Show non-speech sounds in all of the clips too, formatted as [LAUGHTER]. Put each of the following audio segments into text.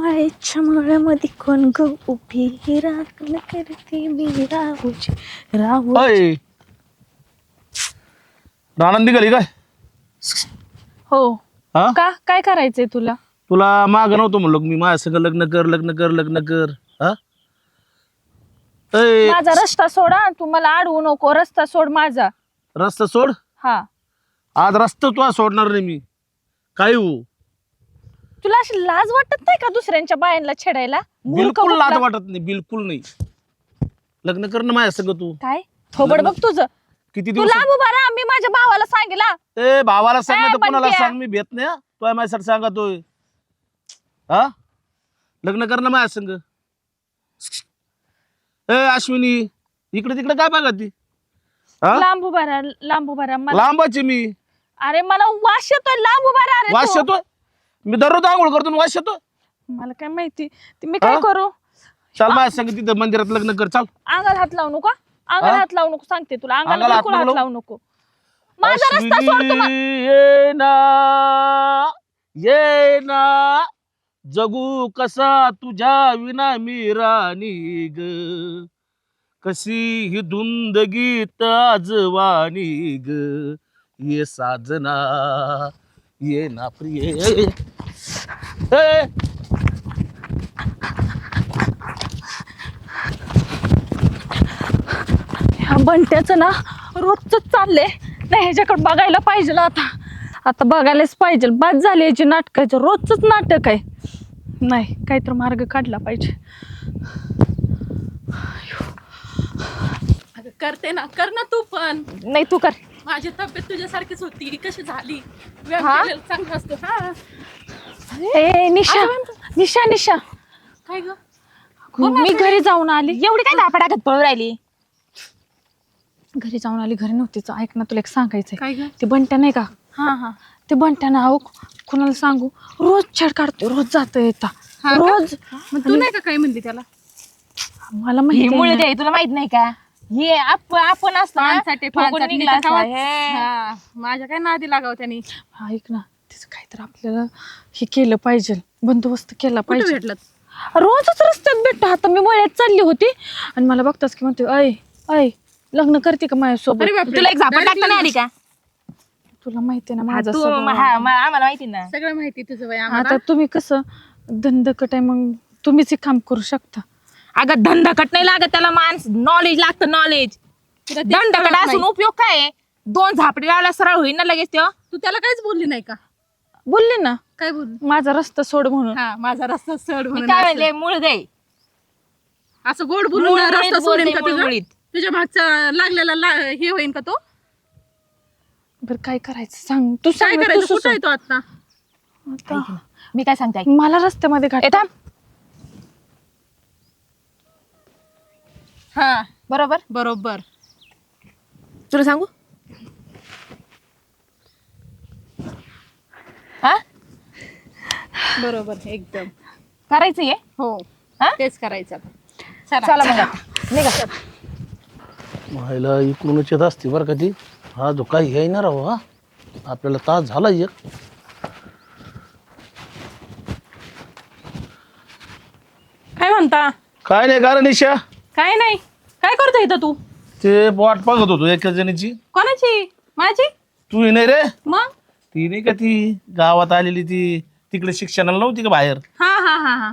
माळेच्या माळ्यामध्ये कोण ग उभी? ही राखण करते मी. राहूची राहू अय रानात निघाली काय? हो. हा? का? काय करायचंय तुला? तुला माग नव्हतो म्हणलो मी माझ्या संग लग्न कर लग्न कर लग्न कर. हा? अय माझा रस्ता सोडा तू मला अडवू नको. रस्ता सोड माझा. रस्ता सोड? हा. आज रस्ता तुला सोडणार नाही मी. काय हो? तुला अशी लाज वाटत नाही का दुसऱ्यांच्या बायांना छेडायला? बिलकुल लाज कुठला. वाटत नाही बिलकुल नाही. लग्न कर ना माझ्या संग तू. काय? थोबड बघ तुझं. किती तू दिवस लांब उभा राहा मी माझ्या भावाला सांगेला ए भावाला सांग नाही तर कोणाला बंट्या. सांग मी भेट नाही हा. तू आहे माझ्यासाठी सांगतोय. हा? लग्न कर ना माझ्या संग. ए अश्विनी इकडे तिकडे काय बघा ती हा? लांब उभा राहा लांब उभा राहा. मला लांबाची मी. अरे मला वास येतोय लांब उभा राहा रे वास तू. येतोय? मी दररोज आंघोळ करतो आणि वास येतो मला काय माहिती. ते मी काय हा? करू? चाल माझ्या संग तिथं मंदिरात लग्न कर चाल. अंगाला हात लावू नको अंगाला हा? हात लावू नको सांगते तुला. अंगाला अंगाला हात बिलकुल हात नको. लावू नको. माझा रस्ता सोड तू मा- अश्विनी, ये ना ये ना जगू कसा तुझ्या विना मी राणी ग. कशी ही धुंद गीत आजवानी ग. ये साजना ये ना प्रिय. ह्या बंट्याचं ना रोजच चाललंय. नाही ह्याच्याकडे बघायला पाहिजे आता. आता बघायलाच पाहिजे. बाद झाली याची नाटकाचं रोजच नाटक आहे. नाही काहीतरी मार्ग काढला पाहिजे. अगं करते ना. कर ना तू पण. नाही तू कर. माझी तब्येत तुझ्यासारखीच होती. कशी झाली? व्यायाम हा? केलेलं चांगलं असतं. हा. ए निशा निशा निशा. काय ग? मी घरी जाऊन आली. एवढी काय धापाटाकत पळू राहिली? घरी जाऊन आली घरी नव्हतीच ऐक ना तुला एक सांगायचंय. ग? ते बंट्या नाही का? हा हा. ते बंट्या ना अहो कुणाला सांगू? रोज छेड काढतो रोज जात येता हा का? रोज. मग तू नाही का काय म्हणली त्याला? मला हे माहिती मुळे आहे ना. तुला माहीत नाही का? हे आप आपण असतो पानसाठी पानसाठी निघला. हे. हा, माझ्या काय नादी लागाव त्यांनी? ऐक ना. तिचं काहीतरी आपल्याला हे केलं पाहिजे. बंदोबस्त केला कुठे पाहिजे. रोजच रस्त्यात भेटतो आता मी मळ्यात चालली होती. आणि मला बघताच की म्हणते अय अय लग्न करते का माझ्यासोबत? अरे बापरे. तुला एक झापड टाकता नाही आली का? तुला माहिती ना हा, माझं तू स्वभाव. म- हा, म- आम्हाला माहिती ना. सगळं माहिती तुझं वय आता आम्हाला. तुम्ही कसं धंदकट आहे मग तुम्हीच हे काम करू शकता. अगं धंदाकट नाही लागत त्याला माणस नॉलेज लागतं नॉलेज तुला तेच कळत असून नाही. उपयोग काय आहे? दोन झापडी लावल्या सरळ होईल ना लगेच तेव्हा तू त्याला काहीच बोलली नाही का? बोलले ना काय बोलली? माझा रस्ता सोड म्हणून. हा माझा रस्ता सड मी म्हणून काय असं- म्हणले मूळ दे. असं गोड बोलून मुळमुळीत रस्ता बोलते, सोडेन का तुझा? मुळमुळीत. तुझ्या मागचा लागलेला ला- हे होईन का तो? बरं काय करायचं सांग. तू काय सांग करायचं? तू कुठं आहे. तो आता आता मी काय सांगते ऐक. मला रस्त्यामध्ये घाट ए, थांब. हा. बरोबर? बरोबर. तुला सांगू? हा? बरोबर एकदम. करायचं आहे? हो. हा? तेच करायचं आता. चला. चला मग आता निघा. महिला इकडूनच येत असते बरं का ती. हा जो काही येईना राहू हा. आपल्याला तास झाला एक. काय म्हणता? काय नाही कारण निशा. काय नाही. काय करतो इथं तू? ते वाट बघत होतो एका जणीची. कोणाची? माझी? तू ही नाही रे. मग? ती नाही का ती गावात आलेली ती तिकडे शिक्षणाला नव्हती का बाहेर? हा हा हा हा.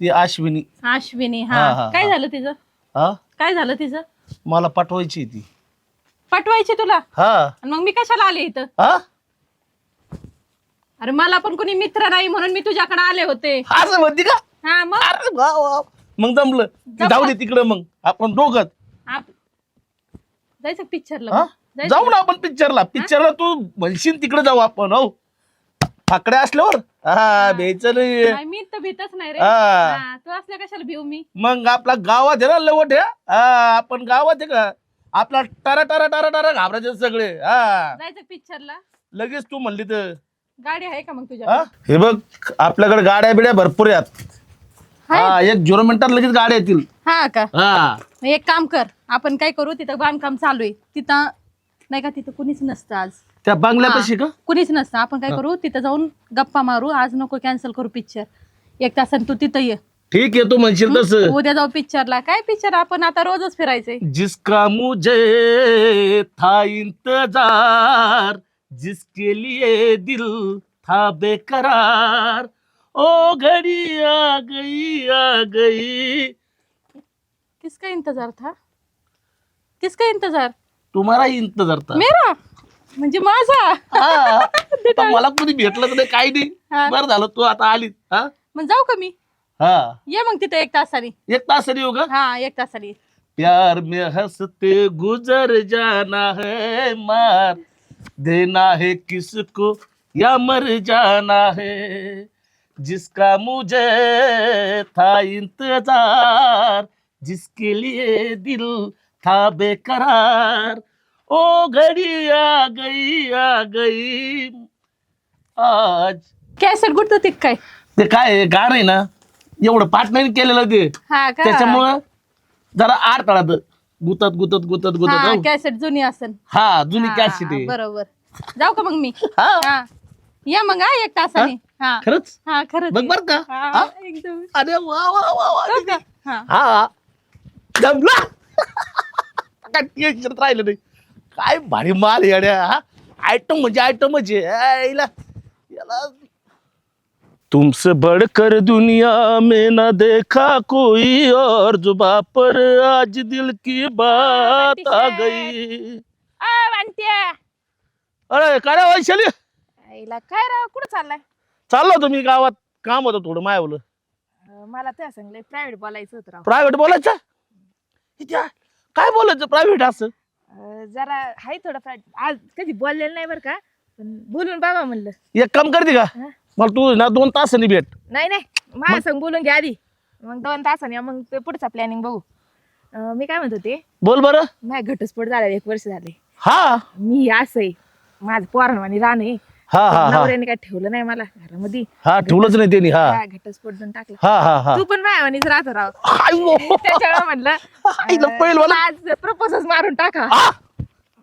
ती अश्विनी. अश्विनी हा, हा, हा काय. झालं तिचं? हा? काय झालं तिचं? मला पाठवायची ती. पटवायची तुला? हा. आणि मग मी कशाला आले इथं? हा? अरे मला पण कोणी मित्र नाही म्हणून मी तुझ्याकडे आले होते. असं म्हणती का? हा मग? अरे वा वा मग जमलं. ती जाऊ दे तिकडं मग. आपण दोघत आप- जायचं पिक्चरला हा? जाऊ ना आपण पिक्चरला पिक्चरला तू म्हणशील तिकडे जाऊ आपण हो. फाकड्या असल्यावर? हा भ्यायचं नाही. नाही मी तर भीतच नाही रे. हा. हा, तू असल्या कशाला भिऊ मी? मग आपला गावात आहे ना लवट आहे हा. आपण गावात आहे का? आपला टारा टारा टारा टारा घाबरायचे सगळे हा. जायचं पिक्चरला लगेच तू म्हणली तर. गाडी आहे का मग तुझ्या हा? हे बघ आपल्याकडे गाड्या बिड्या भरपूर आहेत. हा एक झिरो मिनिटात लगेच गाड्या येतील. हा का? हा. मग एक काम कर आपण काय करू तिथं बांधकाम चालू आहे. तिथं नाही का तिथं कुणीच नसतं आज. त्या बंगल्यापाशी का? कुणीच नसतं. आपण काय करू तिथं जाऊन गप्पा मारू आज नको कॅन्सल करू पिक्चर एक तासाने तू तिथं ये. ठीक आहे तू म्हणशील तसं. उद्या जाऊ पिक्चरला काय पिक्चर आपण आता रोजच फिरायचंय. जिसका मुझे था इंतजार जिसके लिए दिल था बेकरार ओ घड़ी आ गई आ गई। किसका इंतजार था? किसका इंतजार? तुम्हाला इंतजार था मेरा? म्हणजे माझा? हा. [LAUGHS] पण मला कोणी भेटलं तर नाही काही नाही. बरं झालं तू आता आली. हा? मग जाऊ का मी? हा. ये मग तिथे एक तासाने. एक तास येऊ का? हा एक तासाने. प्यार में हंसते गुजर जाना है मार देना है किसको या मर जाना है। जिसका मुझे था इंतजार जिसके लिए दिल था बेकरार। ओ घड़ी आ गई आ गई। आज कॅसेट होती काय? ते काय आहे, गाणं आहे ना? एवढं पाटण्याने केलेलं ते. हा का? त्याच्यामुळं जरा अडथळात गुतत गुतत गुतत गुतत हा हो. कॅसेट जुनी असन. हा जुनी हा, कॅसेट आहे. बरोबर. जाऊ का मग मी? हा. हा. या मग हा एक तासाने. हा? खरंच? हा खरंच बघ बर का. हा, हा? एकदम. अरे वा वा वा वा. का? हा. हा. जमला? काय टेन्शन राहिलं नाही. काय भारी माल येड्या हा? आयटम म्हणजे आयटमच आहे. याला याला तुमसे बढ़कर दुनिया में न देखा कोई और जुबा पर आज दिल की बात आ गई। अरे काय रे वैशाली? आईला काय राव कुठं चाललाय? चाललो तुम्ही गावात काम होतं थोडं मायवलं. अं, मला त्या सांगले प्रायव्हेट बोलायचं होतं राव. प्रायव्हेट बोलायचं? इथे काय बोलायचं प्रायव्हेट असं? अं, जरा हाय थोडं आज कधी बोललेलं नाही बरं का पण बोलून बाबा म्हणलं. एक काम करते का? हा? मला तू ना दोन तासांनी भेट. नाही नाही. माझ्या संग बोलून घ्या आधी. मग दोन तासांनी मग ते पुढचा प्लॅनिंग बघू. अं, मी काय म्हणत होते? बोल बरं. माझ्या घटस्फोट झाला एक वर्ष झाले. हा. मी असं आहे. माझं पोरांवानी राहणे हा हा हा. नवऱ्याने काय ठेवलं नाही मला? घरामध्ये? हा ठेवलंच नाही त्यांनी हा. हा, घटस्फोट देऊन टाकला? हा हा हा. तू पण माझ्यावानीच राहतो राव. हाय वो. [LAUGHS] त्याच्यामुळे म्हणलं आज प्रपोजच मारून टाका.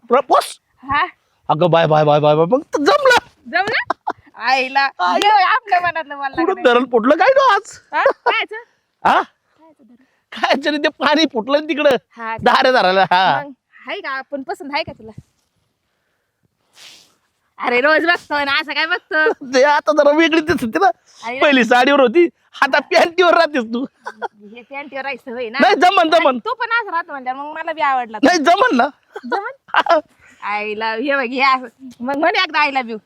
प्रपोज? हा. अगं bye bye bye bye bye. मग तर जमलं. जमलं? आईला. ये आपल्या मनातलं मला कुठं धरण फुटलं काय गं आज? हा? हा? काय तरी ते पाणी फुटलं ना तिकडं. हा. दारे दाराला हा. मग हाय का? आपण पसंत आहे का तुला? अरे रोज बघतो ना असं काय बघतो? [LAUGHS] ते आता जरा वेगळी दिसते ना. आई ना. पहिली साडीवर होती आता पॅन्टीवर राहतेस तू. हे पॅन्टीवर राहायचं होय ना. नाही जमन जमन. तू पण असं राहतो म्हणजे मग मला बी आवडला नाही जमन ना. जमन? आईला हे बघ हे असं. मग म्हणे एकदा आय लव्ह यू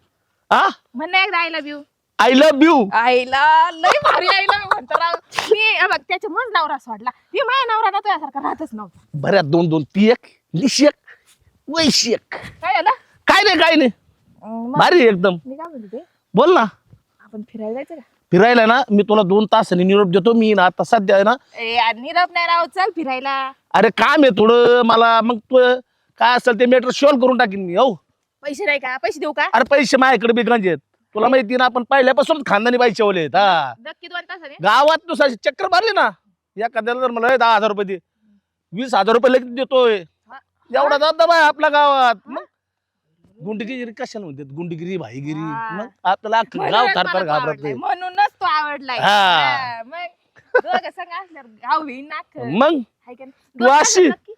हा म्हणे एकदा I love you I love you आईला लय भारी आईला म्हणतो राव मी हे बघ त्याच्या मग नवरा सोडला मी माझ्या नवरा ना तुझ्यासारखा राहतच नव्हता. बऱ्याच दोन दोन ती एक निशी एक वैशी एक. काय झालं? काय नाही काय नाही. मग भारी आहे एकदम. मी काय म्हणते बोल ना. आपण फिरायला जायचं का? फिरायला ना मी तुला दोन तासांनी निरोप देतो मी ना आता सध्या आहे ना. ए यार, निरप नाही राव चल फिरायला. अरे काम आहे थोडं मला मग तू काय असेल ते मेटर शॉल्व करून टाकीन मी हो. पैसे नाही का? पैसे देऊ का? अरे पैसे माझ्याकडे बी गंज आहेत. तुला माहिती ना आपण पहिल्यापासून खानदानी आहेत हा. नक्की दोन तासाने गावात तू साशी चक्कर मारली ना एखाद्याला जर मला "ए, दहा हजार रुपये दे. वीस हजार रुपये लगेच देतोय. एवढा दादा बाय आपल्या गावात. मग गुंडगिरी कशाला म्हणतात? गुंडगिरी भाईगिरी? हा. मग आपल्याला अख्खं गाव म्हणूनच थार मला तो घाबरत आवडलाय. म्हणूनच तो आवडलाय. हा. हा, मग दोघं संग असल्यावर गाव होईन नाक मग? हाय का नाही? तू दोन तासात अशी? नक्की?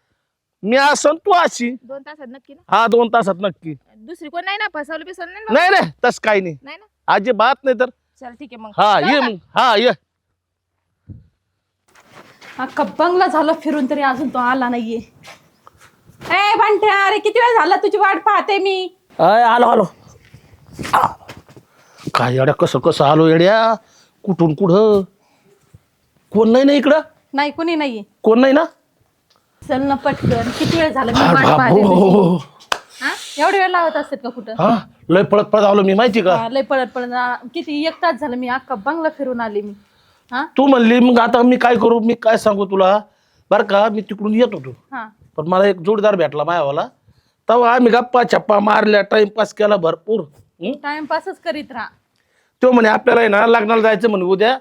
मी असं तू अशी? दोन तासात नक्की ना? हा दोन तासात नक्की. दुसरी कोण नाही ना? फसवलं बिसवलं नाही ना? नाही नाही तस काही नाही. नाही ना? अजिबात नाही तर. चल ठीक आहे मग. हा ये? मग. हा ये. अख्खा बंगला झालं फिरून तरी अजून तो आला नाहीये. ए अरे किती वेळ झाला तुझी वाट पाहते मी? अय आलो आलो. आ. काय येड्या कसं कसं आलो येड्या? कुठून कुठं? कोण नाही ना इकडं? नाही कोणी नाहीये. कोण नाही ना? चल ना पटकन. किती वेळ झाला मी वाट पाहते तुझी. बाबो. हा? एवढे वेळ लावत असतात का कुठं? हा? लय पळत पळत आलो मी माहिती का? हा, लय पळत पळत. आ, किती एक तास झालं मी अख्खा बंगला फिरून आले मी. हा? तू म्हणली मग आता मी काय करू मी काय सांगू तुला? बर का मी तिकडून येत होतो. हा. पण मला एक जोडीदार भेटला मायावाला तेव्हा आम्ही गप्पा छप्पा मारल्या टाइमपास केला भरपूर. हं? टाइमपासच करीत राहा. तो म्हणे आपल्याला आहे ना लग्नाला जायचं म्हणे उद्या.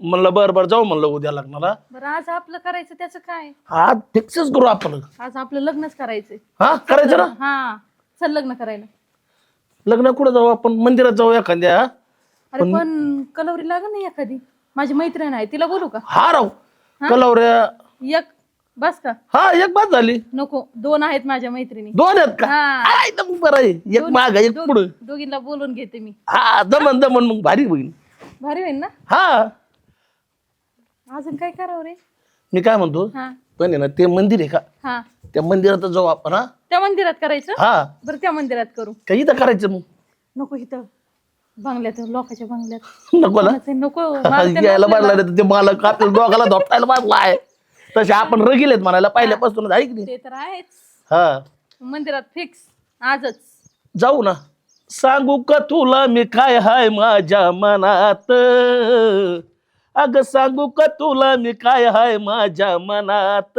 म्हणलं बरं बरं जाऊ म्हणलं उद्या लग्नाला. बरं आज आपलं करायचं त्याचं काय? हा फिक्सच करू आपण. आज आपलं लग्नच करायचंय. हा? करायचं ना? हा. चल लग्न करायला. लग्न कुठं जाऊ आपण? मंदिरात जाऊ एखाद्या. अरे पण कलवरी लागत नाही एखादी? माझी मैत्रीण आहे तिला बोलू का? हा राव. कलवऱ्या एक बस का? हा एक बात झाली. नको दोन आहेत माझ्या मैत्रिणी. दोन आहेत का? हा. एकदम बरं आहे. एक माग एक दोघ- पुढं. दोघींना बोलून घेते मी. हा दमन दमन मग भारी होईल. भारी होईल ना? हा. अजून काय करावं रे? मी काय म्हणतो? हा. पण आहे ना ते मंदिर आहे का? हा. त्या मंदिरात जाऊ आपण हा. त्या मंदिरात करायचं? हा. बरं त्या मंदिरात करू. काही इथं करायचं मग? नको इथं. बंगल्यात लोकांच्या बंगल्यात. [LAUGHS] नको ना? कोणाचं नको. [LAUGHS] मला ते यायला नकोय बांधला नाही तर ते मालक आपल्या दोघाला धोपटायला बांधला आहे. तसे आपण रगिलेत म्हणायला पहिल्यापासून आहे की बा. नाही? ते तर आहेच. हा. मंदिरात फिक्स आजच. जाऊ ना. सांगू का तुला मी काय हाय माझ्या मनात? अग सांगू का तुला मी काय हाय माझ्या मनात?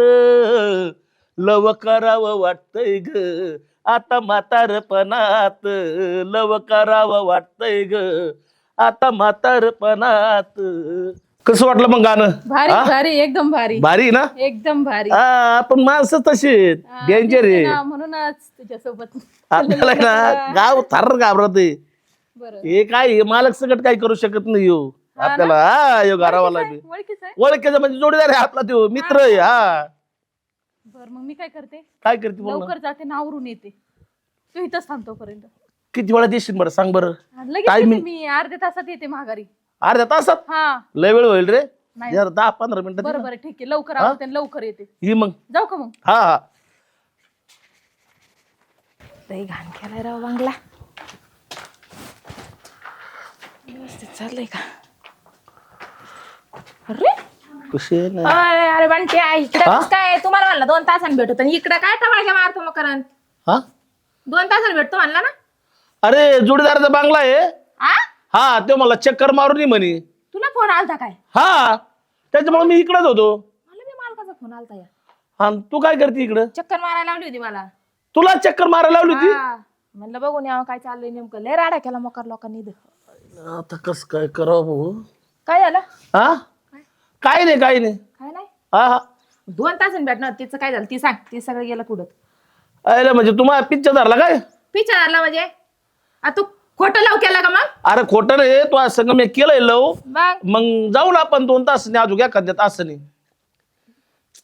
लव करावं वाटतंय ग आता म्हातारपणात. लव करावं वाटतंय ग आता म्हातारपणात. कसं वाटलं मग गाणं? भारी हा? भारी एकदम भारी. भारी ना? एकदम भारी. हा, आपण माणसं तशी हा, डेंजर आहे. ना, म्हणूनच तुझ्यासोबत. आपल्याला ना [LAUGHS] गाव थर घाबरत बरं. हे काय हे मालक सकट काही करू शकत नाही यो हा? आपल्याला हा यो घरावाला बी ओळखीच आहे. ओळखीचा म्हणजे जोडीदार आहे आपला तो मित्र आहे हा. बर मग मी काय करते? काय करते बोल ना. लवकर जाते ना आवरून येते. तू इथंच थांबतो पर्यंत. किती वेळा देशील बरं? सांग बरं. लगेच Timing. येते मी अर्ध्या तासात येते माघारी. अर्ध्या तासात? हा. लय वेळ होईल रे. नाही. जर दहा पंधरा मिनिटं बरं ना. बरं ठीक आहे. लवकर आवडते आणि लवकर येते. ही मग. जाऊ का मग? हा हा. लई घाण केलाय राव बांगला. व्यवस्थित चाललंय का? अरे. आहे अरे अरे बंटे इकडे हा? काय? तुम्हाला म्हणलं दोन तासांनी भेटतो आणि इकडे काय टमाळक्या मारतो मग करण हा? दोन तासांनी भेटतो म्हणला ना? अरे जोडीदाराचा बांगला आहे. आ? हा तो मला चक्कर मारून ये म्हणे. तुला फोन आलता काय? हा त्याच्यामुळे मी इकडेच होतो. मला मी मालकाचा फोन आलता या. हा तू काय करते इकडं? चक्कर मारायला लावली होती मला. तुला चक्कर मारायला लावली होती? हा. म्हणलं बघून यावं काय चाललंय नेमकं. लय राडा केला मोकार लोकांनी इथं. आता कस काय करावं भाऊ? काय झालं? हा? काय नाही काय नाही. काय नाही? हा हा. दोन तासांनी भेटणार तिचं काय झालं? ती सांग. ती सगळं गेलं अरे म्हणजे तुम्हाला पिच्चा धरला काय? पिच्छा झाला म्हणजे? आ तू खोटं लाव केला का मग? अरे खोटं नाही तू आज संग मी केलंय लव. मग? मग जाऊ ना आपण दोन तास नाही अजून एखाद्या तासाने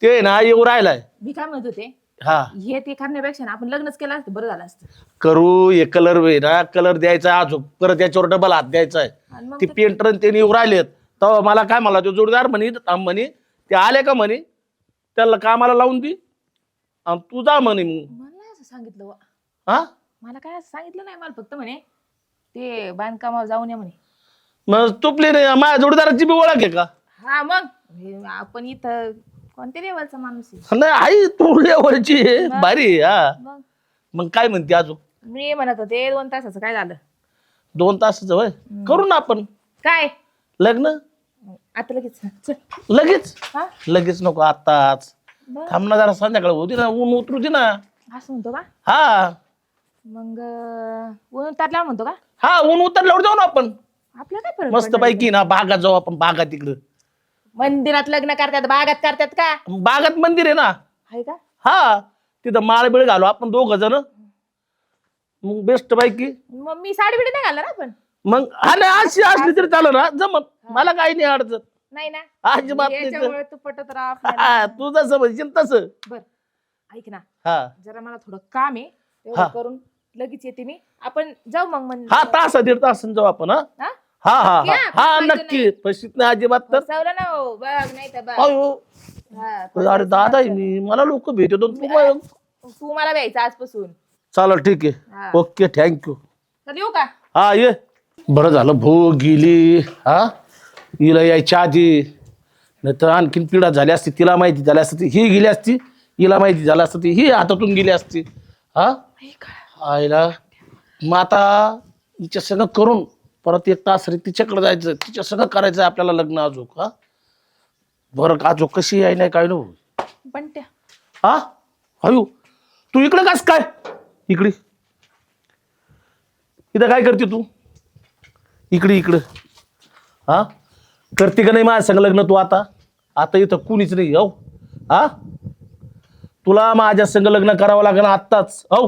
ते ना येऊ राहिलाय. मी काय म्हणत होते? हा. हे ते करण्यापेक्षा ना आपण लग्नच केलं असतं बरं झालं असतं. करू हे कलर वे ना कलर द्यायचा अजून. परत याच्यावर डबल हात द्यायचा आहे. आणि मग ते पेंटर ते येऊ राहिलेत. तेव्हा मला काय मला तो जोडीदार म्हणे थांब म्हणे. ते आले का म्हणे? त्याला कामाला लावून दे. आणि तू जा म्हणे मग. मला नाही असं सांगितलं बुवा. हा? मला काय असं सांगितलं नाही मला फक्त म्हणे ते बांधकामावर जाऊन या म्हणे. मग तुपली नाही माझ्या जोडीदाराची बी ओळख आहे का? हा मग. हे आपण इथं कोणत्या लेवलचा माणूस आहे? नाही आई तू लेवलची आहे. भारी आहे, हा. मग? मग काय म्हणते अजून? मी म्हणत होते दोन तासाचं काय झालं? दोन तासाचं वय करू ना आपण. काय? लग्न? आता लगेच. चल. लगेच? हा? लगेच नको आताच बरं. थांब ना जरा संध्याकाळ होती ना ऊन उतरू दे ना. असं म्हणतो का? हा. मग ऊन उतरल्यावर म्हणतो का? हा ऊन उतरल्यावर जाऊ ना आपण. आपलं काय फरक मस्त पडणार? पैकी ना बागात जाऊ आपण बागात तिकडं. मंदिरात लग्न करतात बागात करतात का? बागात मंदिर आहे ना. आहे का? हा तिथं माळ बिळ घालू आपण दोघ जण. मग बेस्ट पैकी. मग मी साडी बिडी नाही घालणार आपण? मग हा नाही अशी असली तरी चालू ना. जमत मला काही नाही अडचण. नाही ना. अजिबात नाही याच्यामुळे तू पटत राहा. हा, तू जसं म्हणशील तसं. बर ऐक ना. हा. जरा मला थोडं काम आहे. तेवढं हा. करून लगेच येते मी. आपण जाऊ मग म्हणजे हा तास दीड तास जाऊ आपण हा. हा? हा हा या, नक्की. फशीत नाही अजिबात तर. ना हो बघ नाही तर बघ. अयो. हा, अरे दादा मी मला लोक भेटतो तू मग- तू मला द्यायचं आजपासून. चालेल ठीक हा. आहे ओके थँक्यू तर येऊ का? हा ये. बरं झालं भाऊ गेली हा? हिला यायच्या आधी नाही तर आणखीन पिढा झाली असती तिला माहिती झाली असती ही गेली असती हिला माहिती झाली असती ही हातातून गेली असती हा? आईला मग आता हिच्या सगळं करून परत एक तास रे तिच्याकडे जायचं तिच्या सगळं करायचं आपल्याला लग्न अजून हा? बरं का अजून कशी आहे नाही काय पण त्या हा? अयो तू इकडे कास काय? इकडे. इथं काय करते तू? इकडे इकडं. हा? करते का नाही माझ्या संग लग्न तू आता? आता इथं कुणीच नाही हो हा? तुला माझ्या संग लग्न करावं लागेल आत्ताच हो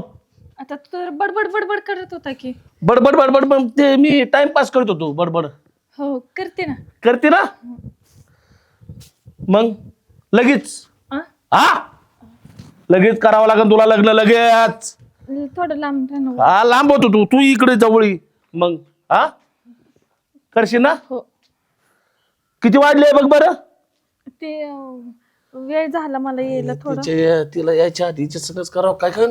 आता तू तर बडबड बडबड करत होता की. बडबड बडबड पण ते मी टाइमपास करत होतो बडबड. हो करते ना. करते ना? मग? लगेच. आ? हा? लगेच करावं लागेल तुला लग्न लगेच. थोडं लांब राहा ना. हा लांब होतो तू तू इकडे जवळी मग? हा? करशील ना? हो. किती वाजले बघ बरं? ते अं, वेळ झाला मला यायला थोडं. तिचे तिला यायच्या आधीचे सगळंच करावं काय काय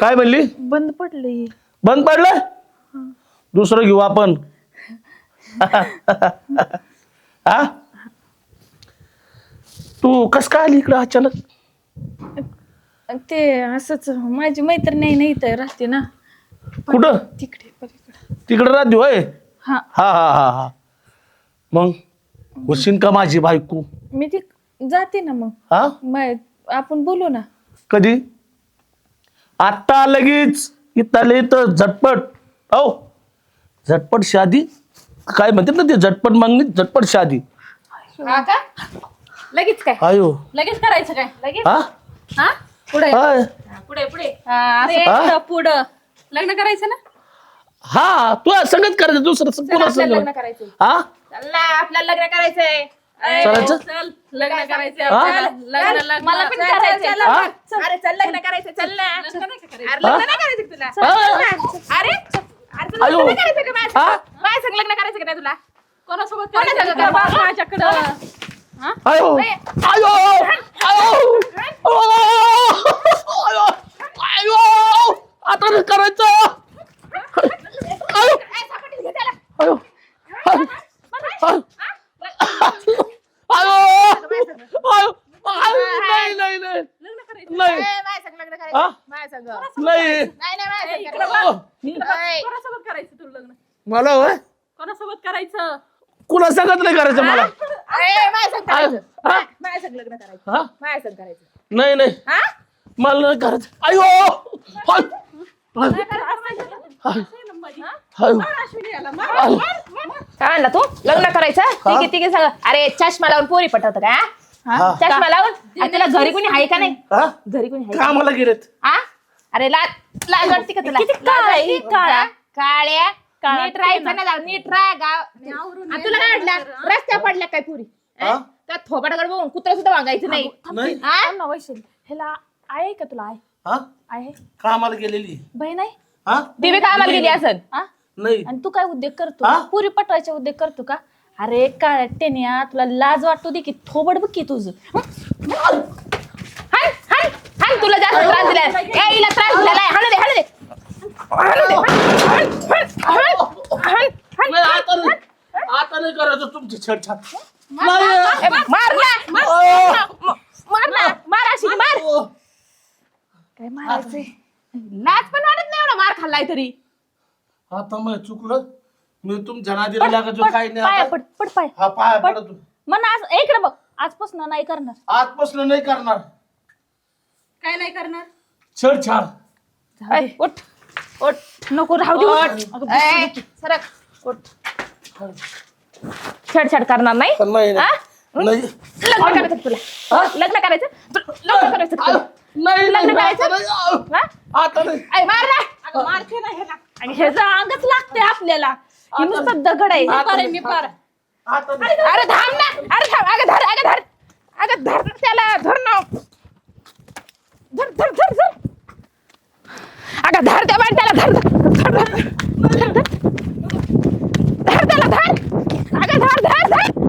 काय म्हणली? बंद पडलंय. बंद पडलं? दुसरं घेऊ आपण. हा? तू कस काय आली इकडं अचानक? ते असंच माझी मैत्रीण आहे ना इथं राहते ना. कुठं? तिकडे पलीकडे. तिकडं राहते होय? हा. हा हा हा हा. मग? होशील का माझी बायको? मी ती जाते ना मग. हा? मा- आपण बोलू ना. कधी? आता लगेच इथं इथं झटपट. हो झटपट शादी? काय म्हणतात ना ते झटपट मागणी झटपट शादी. हा का? लगेच काय? आयो. लगेच करायचं काय? लगेच? हा? हा? पुढे हाय. पुढे पुढे हा, असं हा? पुढं, पुढं. लग्न करायचं ना? हा तू संगत करायचं दुसरं चल, कोणा आपल्याला लग्न करायचंय हा? चल ना आपल्याला लग्न करायचंय. चालायचं? चल लग्न करायचंय हा? चल, लग्न लग्न. मला पण करायचंय. हा? अरे चल. लग्न करायचं चल. ना. अरे? लग्न नाही करायचं का तुला. हा? अरे अरे तुला आयो. लग्न नाही करायचं का माझ्या? हा? संग? माझ्या संग लग्न करायचं का नाही तुला? कोणासोबत करायचं का? माझ्याकडं. आयो. आयो. आयो. आयो. आयो. आता नाही करायचं आयो आयो आयो आयो आयो आयो नाही नाही नाही नाही माझ्या संग लग्न हा? करायचं माझ्या संग नाही नाही नाही माझ्या संग अहो, करायचं. अय, कोणासोबत करायचं तुला लग्न मला होय? कोणासोबत करायचं? कुणा सांगत नाही करायचं मला? अय, माझ्या संग करायचं. हा? माझ्या संग लग्न करायचं. हा? माझ्या संग करायचं. नाही नाही. हा? मला नाही करायचं. अयो हाय. हाय. हाय. हाय. हाय. काय म्हणला तू? लग्न करायचं? ठीक आहे सांग अरे चष्मा लावून पोरी पटवत का हा? चष्मा लावून? आणि तुला घरी कोणी आहे का नाही? हा? घरी कोणी आहे का? कामाला गेलेत. हा? अरे लाज लाज वाटते का तुला? लाज वाटते? हा? काळ्या नीट राहायचं ना जाऊ नीट राहा गाव आणि तुला काय वाटलं? रस्त्या पडल्या काय पुरी? हा? त्या थोबाडाकडे बघून कुत्रा सुद्धा वागायचं नाही. नाही. हा? थांब ना वैशाली. ह्याला आहे का तुला? आहे हा? आहे? कामाला गेलेली. बहीण आहे? हा? ती बी कामाला गेली असन हा नाही. आणि तू काय उद्योग करतो? हा? पुरी पटवायचे उद्योग करतो का? अरे काळ्या टेन्या तुला लाज वाटतो दे की थोबड बघ की तुझं. हाण हाण हाण तुला जास्त त्रास दिलाय. ए, हिला त्रास दिलेला आहे हाणू दे. हाणू दे हाणू दे हाण, हाण, हाण, हाण, हाण. नाही, आता नाही. आता नाही करायचं तुमची छेडछाड मार मार काय मारायचंय? लाज पण वाटत नाही एवढा मार खाल्लाय तरी. आता मग चुकलं. मी तुमच्या नादीला लागायचो पट, काय नाही पाया आता. पट पट पाय. हा पाया पट. पडतो मन आज इकडे बघ. आजपासून नाही करणार. आजपासून नाही करणार. काय नाही करणार? छेडछाड ए, उठ. उठ. नको राहू दे. उठ. उठ अगं, ए, सरक. छेडछाड करणार नाही. पण नाही हा? नाही. लग्न करायचं तुला. हा? लग्न करायचं? तुला लग्न करायचं का तुला? नाही लग्न नाही, करायचं? आता नाही, आव. हा? आता नाही. ए, मार ना. मारते ना ह्याला. आणि ह्याचं अंगच लागते आपल्याला. हे नुसतं दगड आहे. आता पारे, नाही. मी पार. आता नाही. अरे थांब ना. अरे थांब. अगं धर अगं धर. अगं धर ना त्याला. धर ना. धर धर धर धर. अगं धर त्या बाई त्याला धर धर धर धर. धर धर. 打开它 cái!